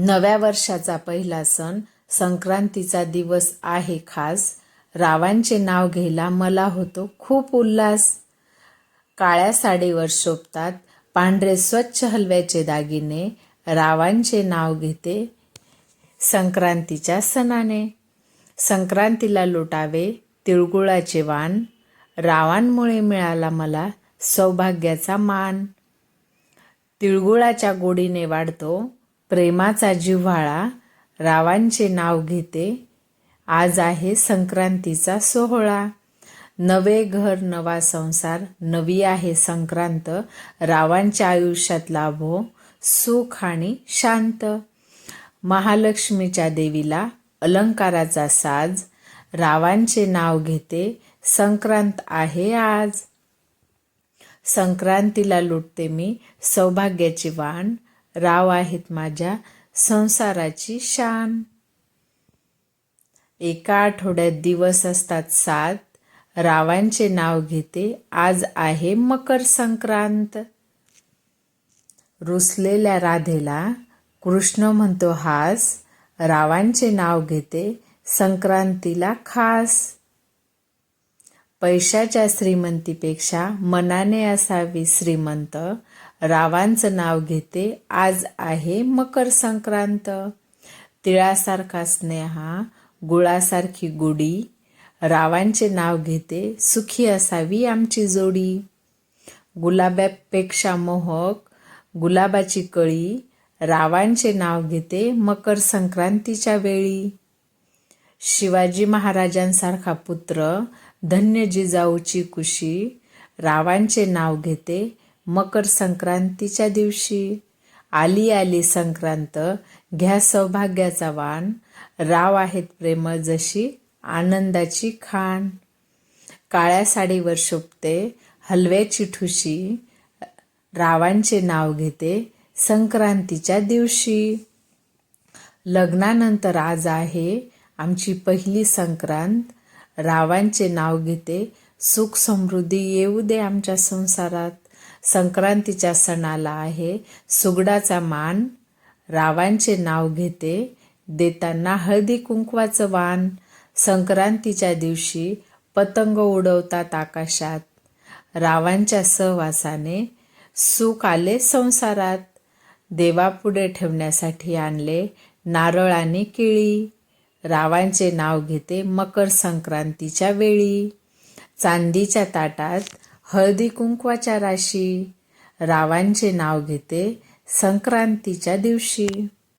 नव्या वर्षाचा पहिला सण संक्रांतीचा दिवस आहे खास. रावांचे नाव घ्यायला मला होतो खूप उल्हास. काळ्या साडीवर शोभतात पांढरे स्वच्छ हलव्याचे दागिने रावांचे नाव घेते संक्रांतीच्या सणाने. संक्रांतीला लुटावे तिळगुळाचे वाण रावांमुळे मिळाला मला सौभाग्याचा मान. तिळगुळाच्या गोडीने वाढतो प्रेमाचा जिव्हाळा रावांचे नाव घेते आज आहे संक्रांतीचा सोहळा. नवे घर नवा संसार नवी आहे संक्रांत. रावांच्या आयुष्यात लाभो सुख आणि शांत. महालक्ष्मीच्या देवीला अलंकाराचा साज रावांचे नाव घेते संक्रांत आहे आज. संक्रांतीला लुटते मी सौभाग्याची वाण राव आहेत माझ्या संसाराची शान. एका आठवड्यात दिवस असतात सात. रावांचे नाव घेते आज आहे मकर संक्रांत. रुसलेल्या राधेला कृष्ण म्हणतो हास. रावांचे नाव घेते संक्रांतीला खास. पैशाच्या श्रीमंतीपेक्षा मनाने असावी श्रीमंत. रावांचं नाव घेते. आज आहे मकर संक्रांत. तिळासारखा स्नेहा गुळासारखी गुढी रावांचे नाव घेते. सुखी असावी आमची जोडी. गुलाबापेक्षा मोहक गुलाबाची कळी रावांचे नाव घेते मकर संक्रांतीच्या वेळी. शिवाजी महाराजांसारखा पुत्र धन्य जिजाऊची कुशी रावांचे नाव घेते मकर संक्रांतीच्या दिवशी. आली आली संक्रांत घ्या सौभाग्याचा वाण राव आहेत प्रेम जशी आनंदाची खाण. काळ्या साडीवर शोभते हलव्याची ठुशी रावांचे नाव घेते संक्रांतीच्या दिवशी. लग्नानंतर आज आहे आमची पहिली संक्रांत रावांचे नाव घेते सुख समृद्धी येऊ दे आमच्या संसारात. संक्रांतीच्या सणाला आहे. सुगडाचा मान रावांचे नाव घेते देताना हळदी कुंकवाचं वाण. संक्रांतीच्या दिवशी पतंग उडवतात आकाशात. रावांच्या सहवासाने सुख आले संसारात. देवापुढे ठेवण्यासाठी आणले नारळ आणि केळी. रावांचे नाव घेते मकर संक्रांतीच्या वेळी. चांदीच्या ताटात हळदी कुंकवाच्या राशी रावांचे नाव घेते संक्रांतीच्या दिवशी.